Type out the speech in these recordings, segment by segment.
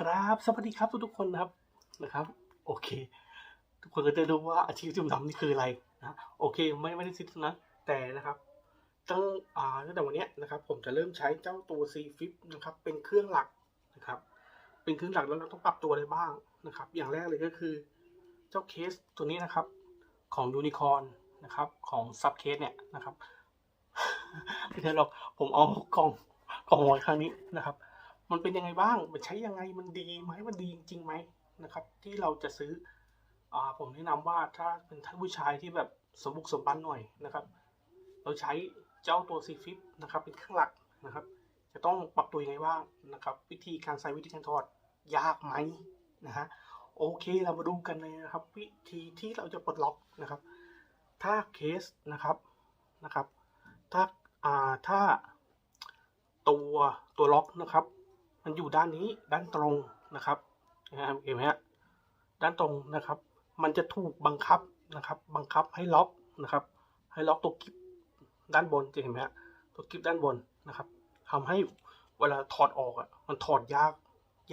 ครับสวัสดีครับทุกๆคนนะครับนะครับ โอเค ทุกคนก็จะรู้ว่าอาชีพที่ผมทำนี่คืออะไรนะโอเค ไม่ไม่ได้ซิดนะแต่นะครับตั้งอ่าตั้งแต่วันนี้นะครับ ผมจะเริ่มใช้เจ้าตัว C Flip นะครับ เป็นเครื่องหลักนะครับ เป็นเครื่องหลักแล้วเราต้องปรับตัวอะไรบ้างนะครับ อย่างแรกเลยก็คือเจ้าเคสตัวนี้นะครับ ของยูนิคอนนะครับ ของซับเคสเนี่ยนะครับไม่ใช่หรอกผมเอากล่องกล่องไว้ครั้งนี้นะครับ มันเป็นยังไงบ้าง มันใช้ยังไง มันดีไหมมันดีจริงๆไหมนะครับ ที่เราจะซื้ออ่าผมแนะนำว่าถ้าเป็นท่านผู้ชายที่แบบสมบุกสมบันหน่อยนะครับ เราใช้เจ้าตัวซีฟิปนะครับเป็นเครื่องหลักนะครับ จะต้องปรับตัวยังไงบ้างนะครับ วิธีการใส่วิธีการถอดยากไหมนะฮะโอเคเรามาดูกันเลยนะครับ วิธีที่เราจะปลดล็อกนะครับ ถ้าเคสนะครับนะครับ ถ้าอ่าถ้าตัวตัวล็อกนะครับ มันอยู่ด้านนี้ด้านตรงนะครับนะครับเห็นไหมฮะด้านตรงนะครับ มันจะถูกบังคับนะครับ บังคับให้ล็อกนะครับ ให้ล็อกตัวกิฟด้านบนจะเห็นไหมฮะตัวกิฟด้านบนนะครับทำให้เวลาถอดออกอะมันถอดยาก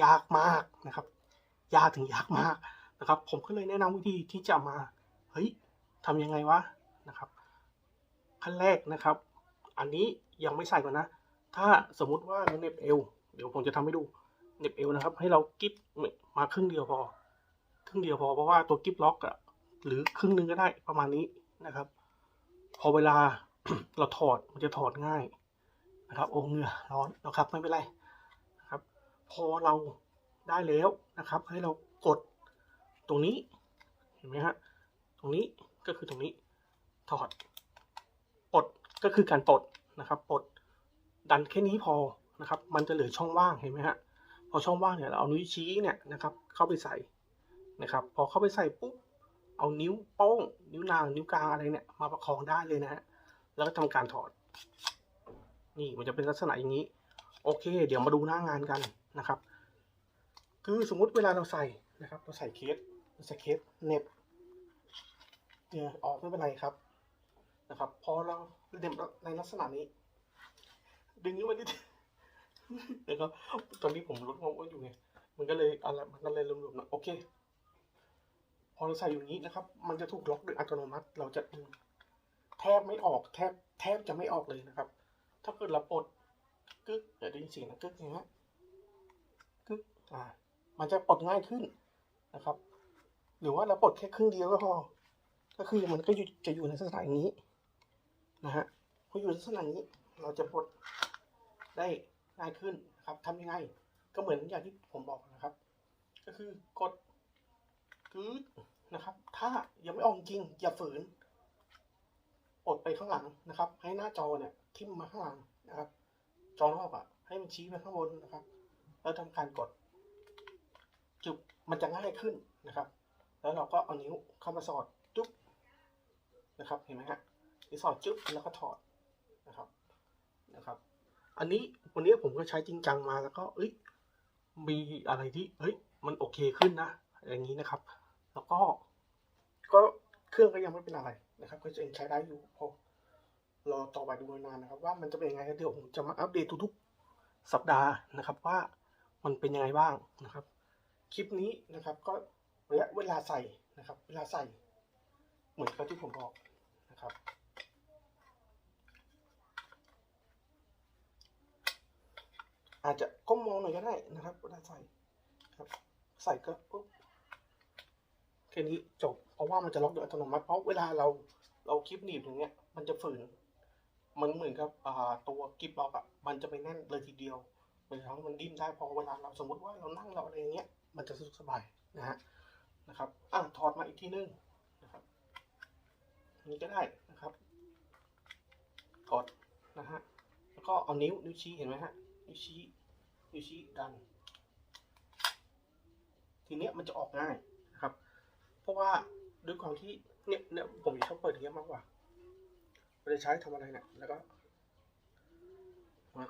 ยากมากนะครับ ยากถึงยากมากนะครับ ผมก็เลยแนะนำวิธีที่จะมาเฮ้ยทำยังไงวะนะครับขั้นแรกนะครับ อันนี้ยังไม่ใส่ก่อนนะ ถ้าสมมุติว่าเราเน็บเอว เดี๋ยวผมจะทำให้ดูเน็บเอวนะครับ ให้เรากิฟมาครึ่งเดียวพอ ครึ่งเดียวพอเพราะว่าตัวกิฟล็อกอะหรือครึ่งนึงก็ได้ประมาณนี้นะครับ พอเวลาเราถอดมันจะถอดง่ายนะครับโอ้เหงื่อร้อนนะครับไม่เป็นไรนะครับ พอเราได้แล้วนะครับ ให้เรากดตรงนี้เห็นไหมฮะตรงนี้ก็คือตรงนี้ถอดปลดก็คือการปลดนะครับปลดดันแค่นี้พอ นะครับ มันจะเหลือช่องว่างเห็นไหมฮะพอช่องว่างเนี่ยเราเอานิ้วชี้เนี่ยนะครับ เข้าไปใส่นะครับ พอเข้าไปใส่ปุ๊บเอานิ้วโป้ง นิ้วนางนิ้วกลางอะไรเนี่ยมาประคองได้เลยนะฮะแล้วก็ทำการถอด นี่มันจะเป็นลักษณะอย่างนี้ โอเค เดี๋ยวมาดูหน้างานกันนะครับ คือสมมุติเวลาเราใส่นะครับเราใส่เคสเราใส่เคสเน็บเนี่ยออกไม่เป็นไรครับนะครับ พอเราเหน็บในลักษณะนี้ ดึงนี้มานิด เดี๋ยวครับตอนนี้ผมลดความอ้วนอยู่ไงมันก็เลยอะไรมันก็เลยรวมๆหนะโอเค พอเราใส่อยู่างนี้นะครับ มันจะถูกล็อกโดยอัตโนมัติ เราจะดึงแทบไม่ออกแทบแทบจะไม่ออกเลยนะครับ ถ้าเกิดเราปลดกึกเดี๋ยวได้ยินเสียงนะกึกอย่างเงี้ยกึกอ่า มันจะปลดง่ายขึ้นนะครับ หรือว่าเราปลดแค่ครึ่งเดียวก็พอก็คือมันก็จะอยู่ในลักษณะอย่างนี้นะฮะพออยู่ในลักษณะนี้ เราจะปลดได้ ง่ายขึ้นครับทำยังไง ก็เหมือนอย่างที่ผมบอกนะครับ ก็คือกดกึดนะครับ ถ้ายังไม่ออกจริงอย่าฝืนปลดไปข้างหลังนะครับ ให้หน้าจอเนี่ยทิ่มมาข้างหลังนะครับ จอนอกอะ ให้มันชี้ไปข้างบนนะครับ แล้วทำการกด จุบมันจะง่ายขึ้นนะครับ แล้วเราก็เอานิ้วเข้ามาสอดจุ๊บนะครับ เห็นไหมฮะนิ้วสอดจุ๊บแล้วก็ถอดนะครับนะครับ อันนี้วันนี้ผมก็ใช้จริงจังมาแล้วก็เอ้ยมีอะไรที่เฮ้ยมันโอเคขึ้นนะ อย่างนี้นะครับ แล้วก็ ก็เครื่องก็ยังไม่เป็นอะไรนะครับ ก็จะยังใช้ได้อยู่พอรอต่อไปดูนานนะครับ ว่ามันจะเป็นยังไงเดี๋ยวผมจะมาอัปเดตทุกๆสัปดาห์นะครับ ว่ามันเป็นยังไงบ้างนะครับ คลิปนี้นะครับ ก็ระยะเวลาใส่นะครับ เวลาใส่ เหมือนกับที่ผมบอกนะครับ อาจจะก้มมองหน่อยก็ได้นะครับเวลาใส่ครับ ใส่ก็ปุ๊บแค่นี้จบ เพราะว่ามันจะล็อกโดยอัตโนมัติ เพราะเวลาเราเราคลิปหนีบอย่างเงี้ย มันจะฝืน มันเหมือนกับตัวกิฟล็อกอะมันจะไปแน่นเลยทีเดียวบางครั้งมันดิ้นได้พอเวลาเราสมมติว่าเรานั่งเราอะไรอย่างเงี้ย มันจะสะดวกสบายนะฮะนะครับอะถอดมาอีกทีนึงนะครับนี้ก็ได้นะครับ กดนะฮะแล้วก็เอานิ้วนิ้วชี้เห็นไหมฮะ นิ้วชี้นิ้วชี้ดัน ทีเนี้ยมันจะออกง่ายนะครับ เพราะว่าด้วยความที่เนี่ยเนี่ยผมชอบเปิดอย่างเงี้ยมากกว่าเวลาใช้ทำอะไรเนี่ยแล้วก็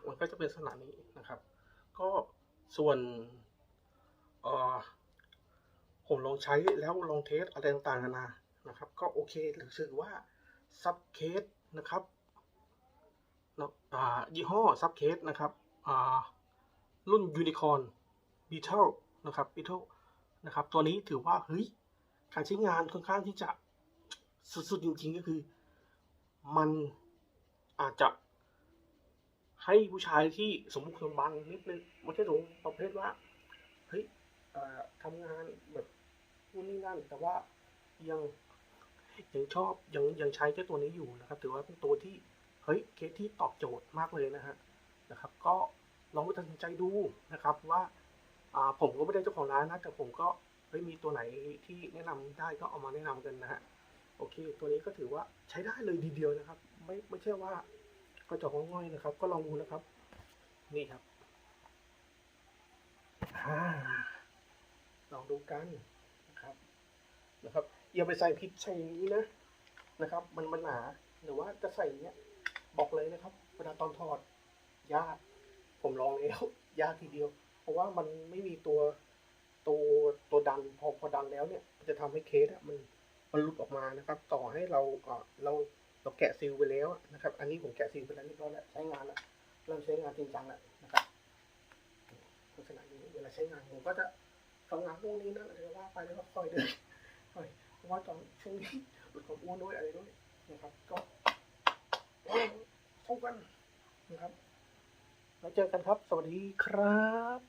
มันก็จะเป็นลักษณะนี้นะครับ ก็ส่วนเอ่อผมลองใช้แล้วลองเทสอะไรต่างๆนานานะครับ ก็โอเคหรือถือว่าซับเคสนะครับอ่ายี่ห้อซับเคสนะครับ รุ่นยูนิคอน Beetle นะครับ Beetle นะครับ ตัวนี้ถือว่า เฮ้ย การใช้งานค่อนข้างที่จะสุดๆ จริงๆ ก็คือ มันอาจจะ ให้ผู้ชายที่สมบุกสมบันนิดนึงไม่ใช่สมประเภทว่า เฮ้ยทำงานแบบนู่นนี่นั่น แต่ว่ายังยังชอบยังยังใช้เจ้าตัวนี้อยู่นะครับ ถือว่าเป็นตัวที่เฮ้ยเคสที่ตอบโจทย์มากเลยนะฮะนะครับ ก็ ลองไปตัดสินใจดูนะครับว่าผมก็ไม่ได้เจ้าของร้านนะแต่ผมก็เฮ้ยมีตัวไหนที่แนะนำได้ก็เอามาแนะนำกันนะฮะโอเค ตัวนี้ก็ถือว่าใช้ได้เลยทีเดียวนะครับ ไม่ไม่ใช่ว่าก็จะง่อยนะครับ ก็ลองดูนะครับ นี่ครับลองดูกันนะครับนะครับอย่าไปใส่ผิดใส่อย่างนี้นะนะครับ มันมันหนาหรือว่าจะใส่อย่างเนี้ยบอกเลยนะครับเวลาตอนถอดยาก ผมลองแล้วยากทีเดียว เพราะว่ามันไม่มีตัวตัวตัวดันพอพอดันแล้วเนี่ยมันจะทำให้เคสอะมันมันหลุดออกมานะครับ ต่อให้เราเราเราแกะซีลไปแล้วนะครับ อันนี้ผมแกะซีลไปแล้วเรียบร้อยแล้วใช้งานแล้วเริ่มใช้งานจริงจังแล้วนะครับลักษณะนี้เวลาใช้งานผมก็จะทำงานพวกนี้นั่นอะไรก็ว่าไปแล้วก็คอยเดินคอยเพราะว่าตอนช่วงนี้หลุดความอ้วนด้วยอะไรด้วยนะครับ ก็สู้กันนะครับ แล้วเจอกันครับ สวัสดีครับ